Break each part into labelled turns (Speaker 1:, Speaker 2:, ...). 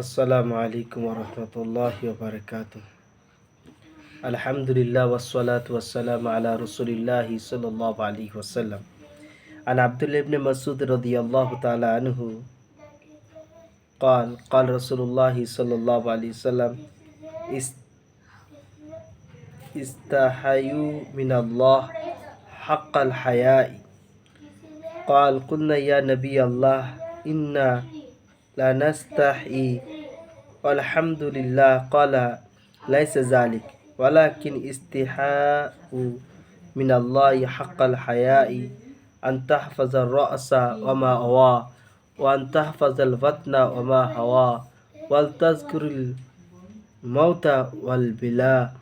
Speaker 1: আসসালামু আলাইকুম রহমতুল্লাহ বারকাত আলহামদুলিল্লাহ ওসলাত ওসালাম আলা রসুলিল্লাহ সাল্লাহ আলী ওসাল্লাম عن عبد الله بن مسعود رضي الله تعالى عنه قال قال رسول الله صلى الله عليه وسلم است- استحيوا من الله حق الحياء قال قلنا يا نبي الله إنا لا نستحي والحمد لله قال ليس ذلك ولكن استحاء من الله حق الحياء أن تحفظ الرأس وما هوى وأن تحفظ البطن وما هوى ولتذكر الموت والبلاء.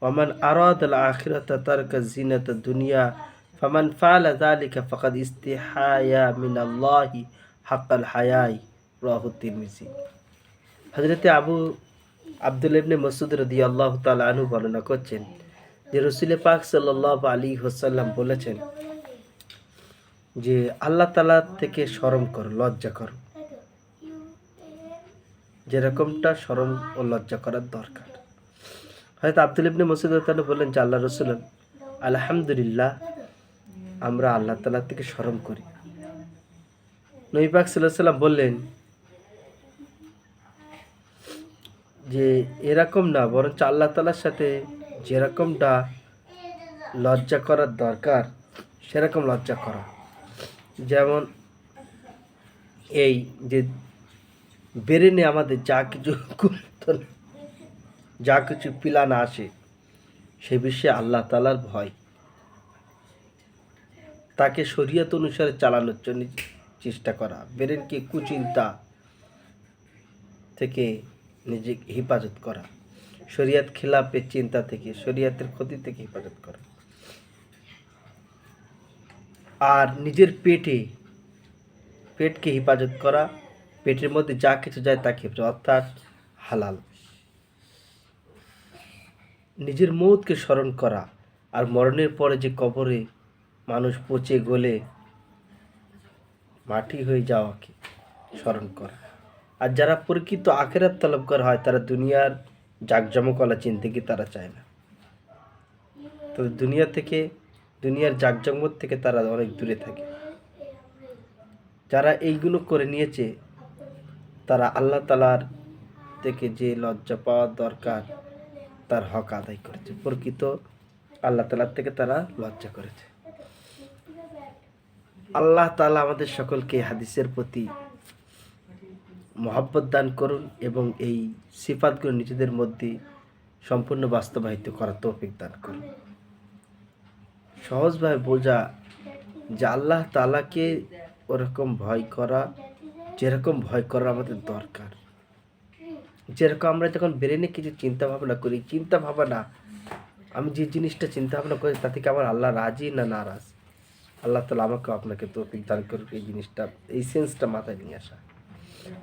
Speaker 1: ومن أراد الآخرة ترك زينة الدنيا فمن فعل ذلك فقد استحايا من الله حق الحياء. রাহ তিরমিজি হজরতে আবু আব্দুল ইবনে মসুদ রদি আল্লাহ তালু বর্ণনা করছেন যে রসুল পাক সাল্লাহ আলী হোসাল্লাম বলেছেন যে আল্লাহ তালা থেকে স্মরণ করো, লজ্জা করো। যেরকমটা স্মরণ ও লজ্জা করার দরকার। হয়তো আব্দুল ইবনে মসুদ তালু বললেন যে আল্লাহ রসুল, আলহামদুলিল্লাহ, আমরা আল্লাহ তালা থেকে স্মরণ করি। নবী পাক সাল্লাহ সাল্লাম বললেন যে এরকম না, বরঞ্চ আল্লাহ তালার সাথে যেরকমটা লজ্জা করার দরকার, সেরকম লজ্জা করা। যেমন এই যে বেরেনে আমাদের যা কিছু যা কিছু পিলানা আসে, সে বিষয়ে আল্লাহ তালার ভয়। তাকে শরীয়ত অনুসারে চালানোর জন্য চেষ্টা করা। বেরেনকে কুচিন্তা থেকে নিজে হেফাজত করা। শরিয়াত খেলাপের চিন্তা থেকে, শরিয়াতের ক্ষতি থেকে হেফাজত করা। আর নিজের পেটে, পেটকে হেফাজত করা, পেটের মধ্যে যা কিছু যায় তাকে অর্থাৎ হালাল। নিজের মৌতকে স্মরণ করা আর মরণের পরে যে কবরে মানুষ পচে গলে মাটি হয়ে যাওয়াকে স্মরণ করা। আর যারা প্রকৃত আখেরাত তলব করা হয়, তারা দুনিয়ার জাকজমকলা চিন্তিকে তারা চায় না। তো দুনিয়া থেকে, দুনিয়ার জাকজমক থেকে তারা অনেক দূরে থাকে। যারা এইগুলো করে নিয়েছে, তারা আল্লাহ তালার থেকে যে লজ্জা পাওয়ার দরকার, তার হক আদায় করেছে। প্রকৃত আল্লাহ তালার থেকে তারা লজ্জা করেছে। আল্লাহ তালা আমাদের সকলকে হাদিসের প্রতি মহাব্বত দান করুন এবং এই সিফাতগুলো নিজেদের মধ্যে সম্পূর্ণ বাস্তবায়িত করার তৌফিক দান করুন। সহজভাবে বোঝা যে আল্লাহ তালাকে ওরকম ভয় করা, যেরকম ভয় করা আমাদের দরকার। যেরকম আমরা যখন ব্রেনে কিছু চিন্তা ভাবনা করি চিন্তা ভাবনা আমি যে জিনিসটা চিন্তা ভাবনা করি তা থেকে আমার আল্লাহ রাজি না নারাজ? আল্লাহ তালা আমাকে আপনাকে তৌফিক দান করুক, এই জিনিসটা, এই সেন্সটা মাথায় নিয়ে আসা।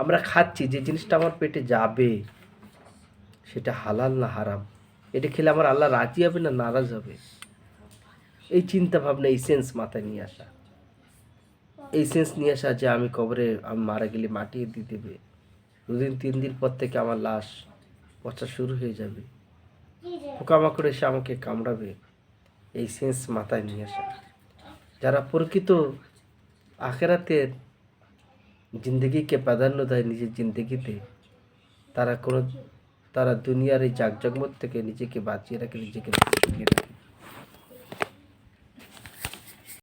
Speaker 1: আমরা খাচ্ছি, যে জিনিসটা আমার পেটে যাবে, সেটা হালাল না হারাম? এটা খেলে আমার আল্লাহ রাজি হবে না নারাজ হবে? এই চিন্তা ভাবনা এই সেন্স মাথায় নিয়ে আসা। এই সেন্স নিয়ে আসা যে আমি কবরে, আমি মারা গেলে মাটি দিয়ে দেবে। দুদিন, তিন দিন পর থেকে আমার লাশ পচা শুরু হয়ে যাবে। পোকামাকড় এসে আমাকে কামড়াবে। এই সেন্স মাথায় নিয়ে আসা। যারা প্রকৃত আখেরাতের জিন্দগিকে প্রাধান্য দেয় নিজের জিন্দগিতে তারা কোনো, তারা দুনিয়ার এই জাকজগমত থেকে নিজেকে বাঁচিয়ে রাখে, নিজেকে বাঁচিয়ে রাখে